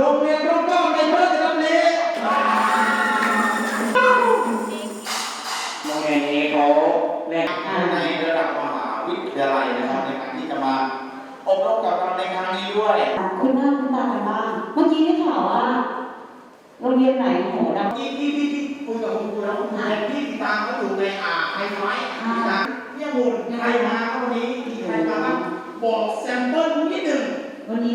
โรงเรียนร่มเกล้าในพระราชดำริโรงเรียนนี้เขาแนะนำในระดับมหาวิทยาลัยนะครับในการที่จะมาอบรมกับเราในครั้งนี้ด้วย คุณหน้าคุณตากันบ้าง เมื่อกี้ได้ข่าวว่าโรงเรียนไหนโหดัง ที่ที่ที่ที่คุยกับคุณครูแล้วคุณครูที่ติดตามเขาอยู่ในอ่าไฮไฟท์ติดตามเนี่ยมูลใครมาครับวันนี้มีใครมาครับบอกแซมเปิลนิดหนึ่งวันนี้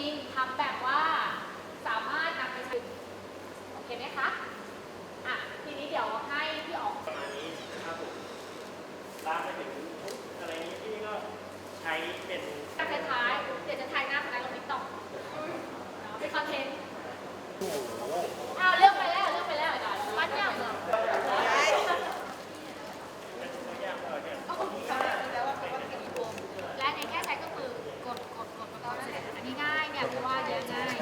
ริงทำแบบว่าสามารถนำไปใช้โอเคไหมคะ ทีนี้เดี๋ยวให้พี่อ๋อง ประมาณนี้นะครับผมตามไปถึงทุกอะไรนี้ที่ก็ใช้เป็น ท้ายๆเดี๋ยวจะถ่ายหน้าคณะลงติ๊กต็อกเป็นคอนเทนต์อ้าวเลือกไปแล้วเลือกไปแล้วอาจารย์วัดยังเหรอและในแค่ใช้ก็คือกดกดกดกดก็ได้อันนี้ง่ายเนี่ยเพราะว่าเยอะง่าย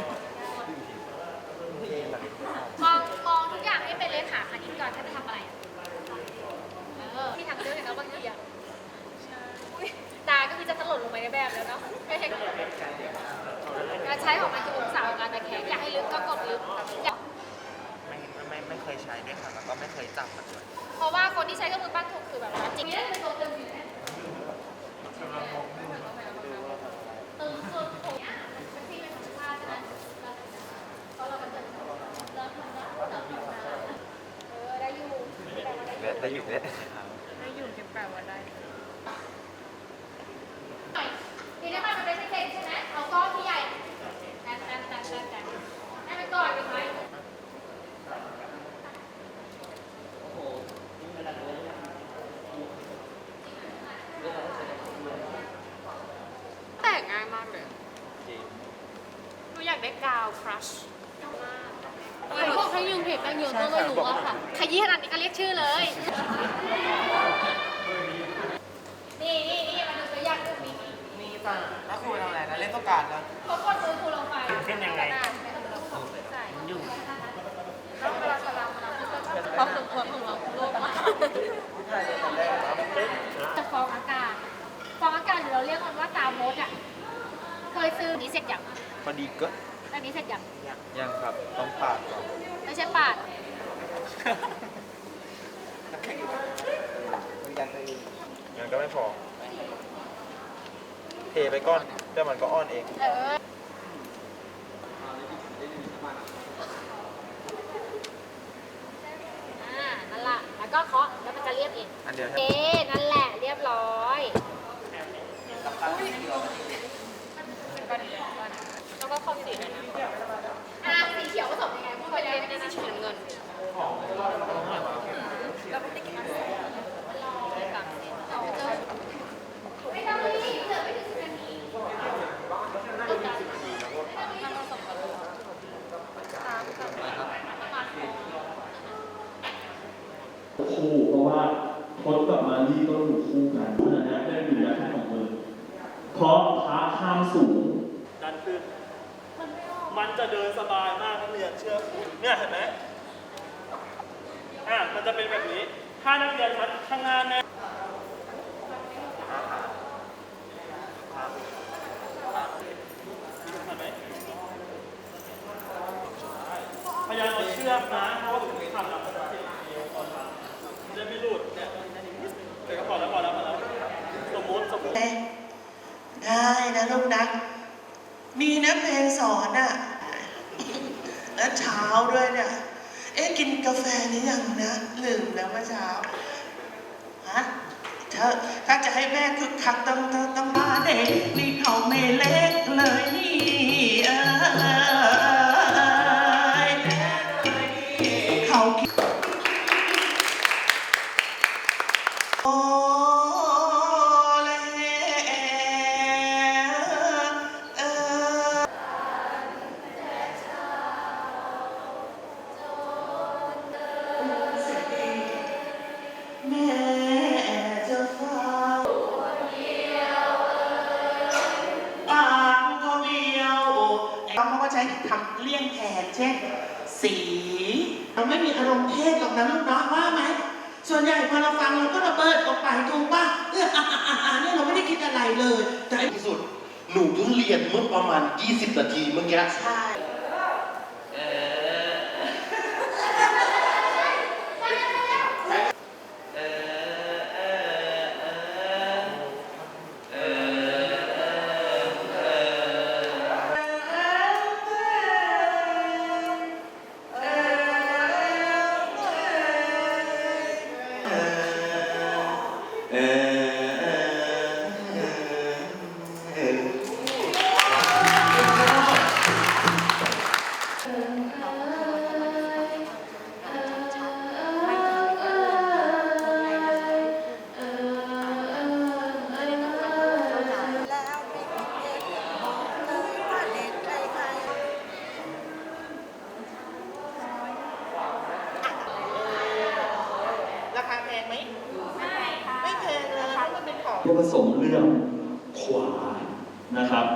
มองมองทุกอย่างให้เป็นเลขาคณิตก่อนถ้าจะทำอะไรอะเออที่ทางเลือกเนี่ยเนาะบางทีอะอุ๊ยตาก็คือจะถล่นลงไปในแบบแล้วเนาะไม่ใช่การใช้ของมันคือองศาของการตะแคงอยากให้ลึกก็กดลึกอยากไม่ไม่ไม่เคยใช้ด้วยค่ะแล้วก็ไม่เคยจับมันด้วยเพราะว่าคนที่ใช้เครื่องมือปั้นถูกคือแบบจริงเนี่ยเป็นตัวตึงอยู่เนี่ยตึงสุดผมเนี่ยเป็นที่เป็นธรรมชาติใช่ไหมเพราะเราเป็นตึงเราทำได้เราทำได้เออได้อยู่แต่ว่าได้อยู่ได้อยู่เนี่ยหน่อยทีนี้มันเป็นเส้นใช่ไหมเอาก้อนที่ แต่งง่ายมากเลยหนูอยากได้กาวครัชเออบอกให้ยืมเพจแป้งเยอะก็ไม่รู้อะค่ะ ขยี้ขนาดนี้ก็เรียกชื่อเลย นี่นี่นี่มาดูตัวอย่างรูปนี้นี่นี่จ้ะแล้วครูทำอะไรนะเล่นตุ๊กตาแล้วเขากดมือครูลงไปเส้นยังไง อยู่แล้วเวลาสลามเราเขาฝึกคนของเราโลกมา จะฟองอากาศ ฟองอากาศหรือเราเรียกมันว่าตามดอะ เคยซื้อนี้เสร็จยังพอดีก็อันนี้เสร็จยัง ยังครับต้องปาดก่อนไม่ใช่ปาด ยังก็ไม่พอ เทไปก้อนแต่มันก็อ้อนเอง เอออ่า นั่นแหละ แล้วก็เคาะ แล้วมันจะเรียบเอง อันเดียว โอเค นั่นแหละ เรียบร้อยแล้วก็คอมสีเลยนะอ่าสีเขียวผสมยังไงพูดไปเลยไม่ได้สีเงินแล้วก็ติ๊กมันรอกับไม่ต้องรีบเหลือไม่ถึงสิบนาทีก็จะนั่งผสมกันสามกับประมาณ คู่เพราะว่าพดกับมารีต้องอยู่คู่กันเพื่นะได้อยู่ในท่านของมือเพราะพระข้ามสูงดันขึ้นมันจะเดินสบายมากนักเรียนเชื่อครูเนี่ยเห็นไหมอะมันจะเป็นแบบนี้ ถ้านักเรียนทัดข้างานเนไหมพยายามเอาเชือกนะเพราะว่าผมทำแล้ว พอแล้วพอแล้วพอแล้วสมมติสมมติได้นะลูกนะ มีนะเพลงสอนอะแล้วเช้าด้วยเนี่ย เอ๊ะกินกาแฟหรือยังนะลืมแล้วเมื่อเช้าฮะเธอถ้าจะให้แม่คึกคักต้องต้องต้องมาเด็กนี่เขาไม่เล็กเลย ทำเลี่ยงแทนเช่น สีเราไม่มีอารมณ์เพศหรอกนะลูกน้องว่าไหมส่วนใหญ่พอเราฟังเราก็ระเบิดออกไปถูกป่ะเอออะอะอะอะเนี่ยเราไม่ได้คิดอะไรเลย แต่ที่สุด หนูเพิ่งเรียนเมื่อประมาณ 20 นาทีเมื่อกี้ ใช่ ร พื่อผสมเรื่องขวานะครับ